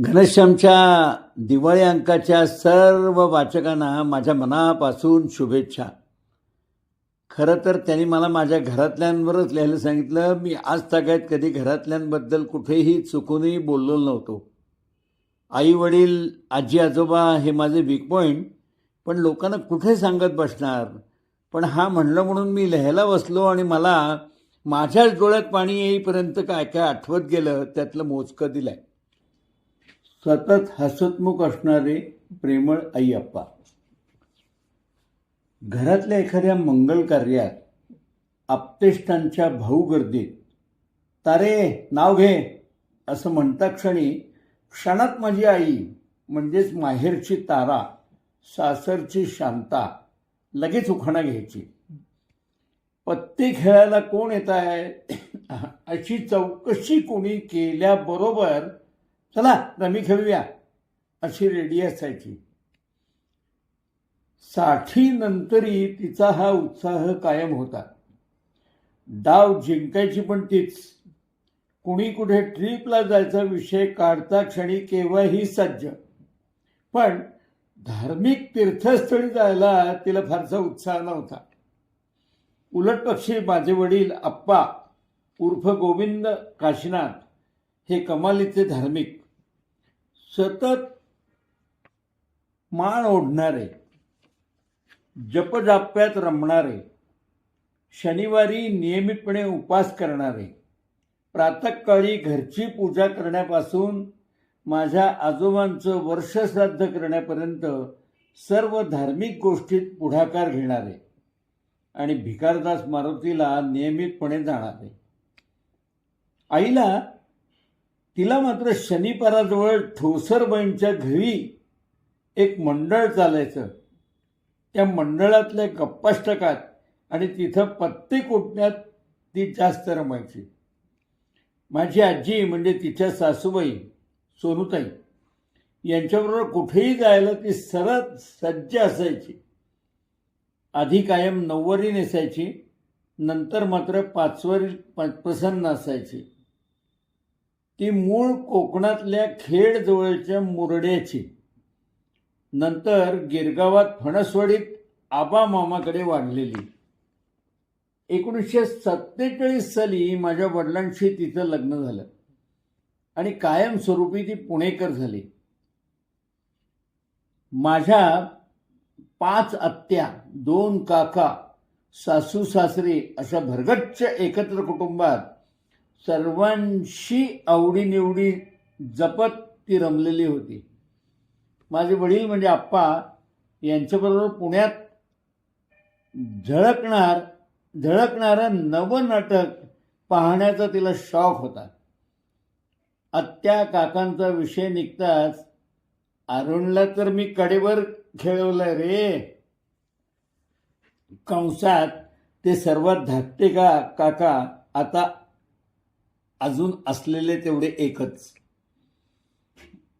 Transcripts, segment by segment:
घनश्यामच्या दिवाळी अंकाच्या सर्व वाचकांना माझ्या मनापासून शुभेच्छा. खरं तर त्यांनी मला माझ्या घरातल्यांवरच लिहायला सांगितलं. मी आज तागायत कधी घरातल्यांबद्दल कुठेही चुकूनही बोललो नव्हतो. आई वडील आजी आजोबा हे माझे वीक पॉईंट पण लोकांना कुठे सांगत बसणार? पण हा म्हणलं म्हणून मी लिहायला बसलो आणि मला माझ्याच डोळ्यात पाणी येईपर्यंत काय काय आठवत गेलं त्यातलं मोजकं दिलं आहे सतत हसतमुख असणारे प्रेमळ आईअप्पा घरातल्या एखाद्या मंगल कार्यात आप्तेष्टांच्या भाऊ गर्दीत तारे नाव घे असं म्हणता क्षणी क्षणात माझी आई म्हणजेच माहेरची तारा सासरची शांता लगेच उखाणा घ्यायची. पत्ते खेळायला कोण येत आहे? अशी चौकशी कोणी केल्याबरोबर चला रमी खेळूया. अशी रेडी असायची. साठी नंतरही तिचा हा उत्साह कायम होता. डाव जिंकायची पण तीच. कुणी कुठे ट्रिपला जायचा विषय काढता क्षणी केव्हाही सज्ज. पण धार्मिक तीर्थस्थळी जायला तिला फारसा उत्साह नव्हता. उलट पक्षी माझे वडील आप्पा उर्फ गोविंद काशीनाथ हे कमालीचे धार्मिक. सतत माळ ओढणारे जपजाप्यात रमणारे शनिवारी नियमितपणे उपास करणारे प्रातःकाळी घरची पूजा करण्यापासून माझ्या आजोबांचं वर्ष श्राद्ध करण्यापर्यंत सर्व धार्मिक गोष्टीत पुढाकार घेणारे आणि भिकारदास मारुतीला नियमितपणे जाणारे. आईला तिला मात्र शनिपाराजवळ ठोसरबाईंच्या घरी एक मंडळ चालायचं. त्या मंडळातल्या गप्पाष्टकात आणि तिथं पत्ते कोटण्यात ती जास्त रमायची. माझी आजी म्हणजे तिच्या सासूबाई सोनूताई यांच्याबरोबर कुठेही जायला ती सरळ सज्ज असायची. आधी कायम नऊवारी नेसायची नंतर मात्र पाचवारी प्रसन्न असायची. ती मूळ कोकणातल्या खेड जवळच्या मुरड्याची नंतर गिरगावात फणसवाडीत आबा मामाकडे वाढलेली. एकोणीसशे सत्तेचाळीस साली माझ्या वडिलांशी तिचं लग्न झालं. आणि कायमस्वरूपी ती पुणेकर झाली. माझ्या पाच आत्या दोन काका सासू सासरे अशा भरगच्च एकत्र कुटुंबात सर्वांशी आवडीनिवडी जपत ती रमलेली होती. माझे वडील म्हणजे आप्पा यांच्याबरोबर पुण्यात झळकणार झळकणारं नवनाटक पाहण्याचा तिला शौक होता. आत्या काकांचा विषय निघताच अरुणला तर मी कडेवर खेळवलंय रे. कंसात ते सर्वात धाकटे का काका आता अजून असलेले तेवढे एकच.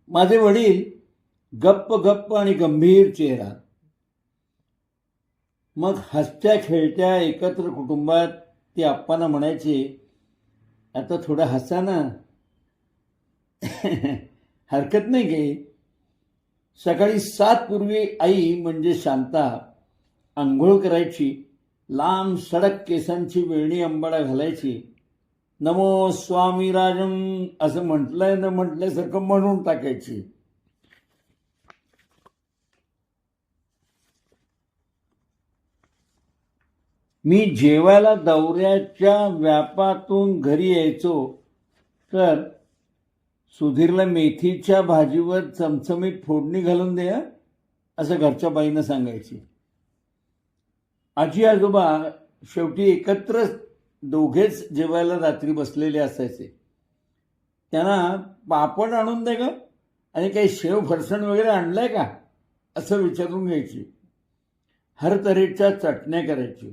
माझे वडील गप्प गप्प आणि गंभीर चेहरा. मग हसत्या खेळत्या एकत्र कुटुंबात ती आप्पांना म्हणायचे आता थोडं हसा ना. हरकत नाही गे. सकाळी सात पूर्वी आई म्हणजे शांता आंघोळ करायची लांब सडक केसांची वेळणी अंबाडा घालायची नमो स्वामी राजम असं म्हटलंय न म्हटल्यासारखं म्हणून टाकायची. मी जेवायला दौऱ्याच्या व्यापातून घरी यायचो तर सुधीरला मेथीच्या भाजीवर चमचमीत फोडणी घालून द्या असं घरच्या बाईनं सांगायची. आजी आजोबा शेवटी एकत्रच दोघेच जेवायला रात्री बसलेले असायचे. त्यांना पापड आणून दे ग. आणि काही शेव फरसण वगैरे आणलंय का? असं विचारून घ्यायची. हर तऱ्हेच्या चटण्या करायची.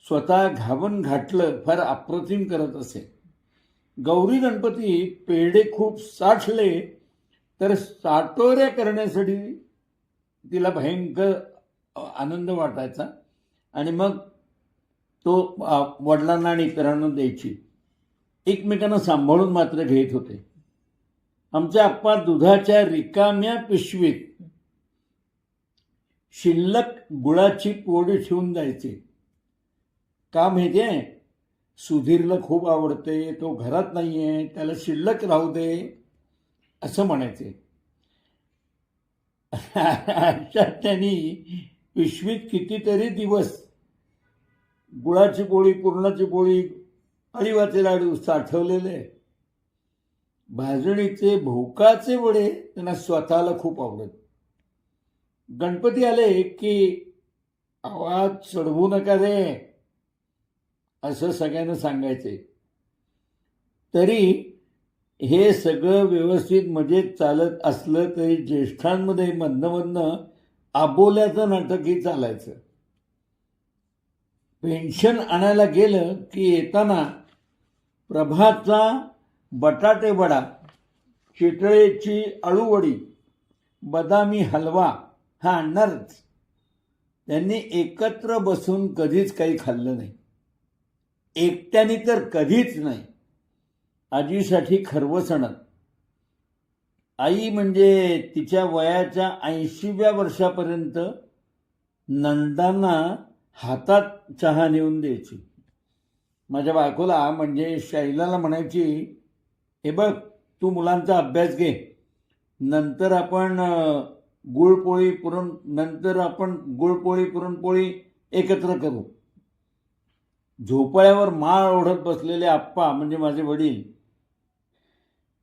स्वतः घाबून घाटलं फार अप्रतिम करत असे. गौरी गणपती पेढे खूप साठले तर साटोऱ्या करण्यासाठी तिला भयंकर आनंद वाटायचा. आणि मग तो वडिलांना आणि इतरांना द्यायची. एकमेकांना सांभाळून मात्र घेत होते. आमचे आप्पा दुधाच्या रिकाम्या पिशवीत शिल्लक गुळाची पोळी ठेवून जायचे का आहे सुधीरला खूप आवडते तो घरात नाहीये त्याला शिल्लक राहू दे असं म्हणायचे. अशा त्यांनी पिशवीत कितीतरी दिवस गुळाची पोळी पुरणाची पोळी अळीवाचे लाडू साठवलेले भाजणीचे भोकाचे वडे त्यांना स्वतःला खूप आवडत. गणपती आले की आवाज चढवू नका रे असं सगळ्यांना सांगायचे. तरी हे सगळं व्यवस्थित मजेत चालत असलं तरी ज्येष्ठांमध्ये मधनं मधनं आबोल्याचं नाटकही चालायचं. पेन्शन आणायला गेलं की येताना प्रभातचा बटाटे वडा चितळेची अळूवडी बदामी हलवा हा आणणारच. त्यांनी एकत्र बसून कधीच काही खाल्लं नाही. एकट्याने तर कधीच नाही. आजीसाठी खरवसणत आई म्हणजे तिच्या वयाच्या ऐंशीव्या वर्षापर्यंत नंदांना हातात चहा नेऊन द्यायची. माझ्या बायकोला म्हणजे शैलाला म्हणायची हे बघ तू मुलांचा अभ्यास घे. नंतर आपण गुळपोळी पुरण नंतर आपण गुळपोळी पुरणपोळी एकत्र करू. झोपाळ्यावर माळ ओढत बसलेले आप्पा म्हणजे माझे वडील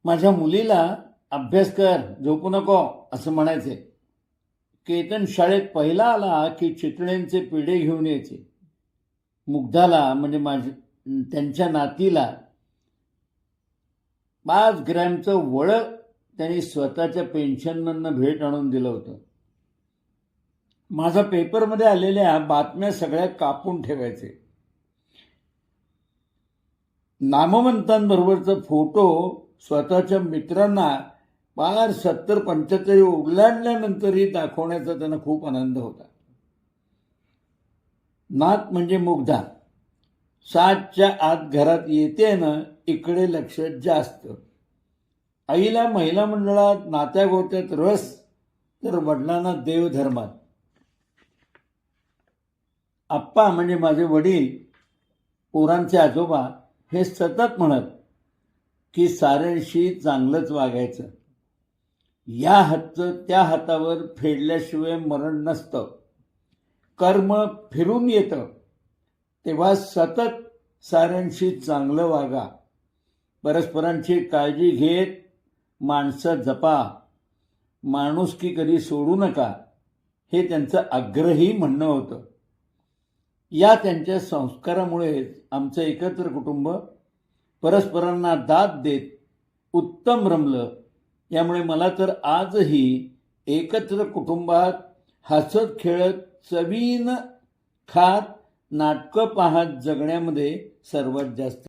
माझ्या मुलीला अभ्यास कर झोपू नको असं म्हणायचे. केतन शाळेत पहिला आला की चितळ्यांचे पिढे घेऊन यायचे. मुग्धाला म्हणजे माझ त्यांच्या नातीला. पाच ग्रॅमचं वळं त्यांनी स्वतःच्या पेन्शनमधनं भेट आणून दिलं होतं. माझा पेपरमध्ये आलेल्या बातम्या सगळ्या कापून ठेवायचे. नामवंतांबरोबरचा फोटो स्वतःच्या मित्रांना पार सत्तर पंच्याहत्तर ओलांडल्यानंतरही दाखवण्याचा त्यांना खूप आनंद होता. नात म्हणजे मुग्धा. सातच्या आत घरात येते ना इकडे लक्ष जास्त. आईला महिला मंडळात नात्या गोत्यात रस तर वडिलांना देवधर्मात. आप्पा म्हणजे माझे वडील पोरांचे आजोबा हे सतत म्हणत की साऱ्यांशी चांगलंच वागायचं. या हातचं त्या हातावर फेडल्याशिवाय मरण नसतं. कर्म फिरून येतं. तेव्हा सतत साऱ्यांशी चांगलं वागा. परस्परांची काळजी घेत माणसं जपा. माणुसकी कधी सोडू नका हे त्यांचं आग्रही म्हणणं होतं. या त्यांच्या संस्कारामुळेच आमचं एकत्र कुटुंब परस्परांना दाद देत उत्तम रमलं. यामुळे मला तर आजही एकत्र कुटुंबात हसत खेळत चवीनं खात नाटकं पाहत जगण्यामध्ये सर्वात जास्त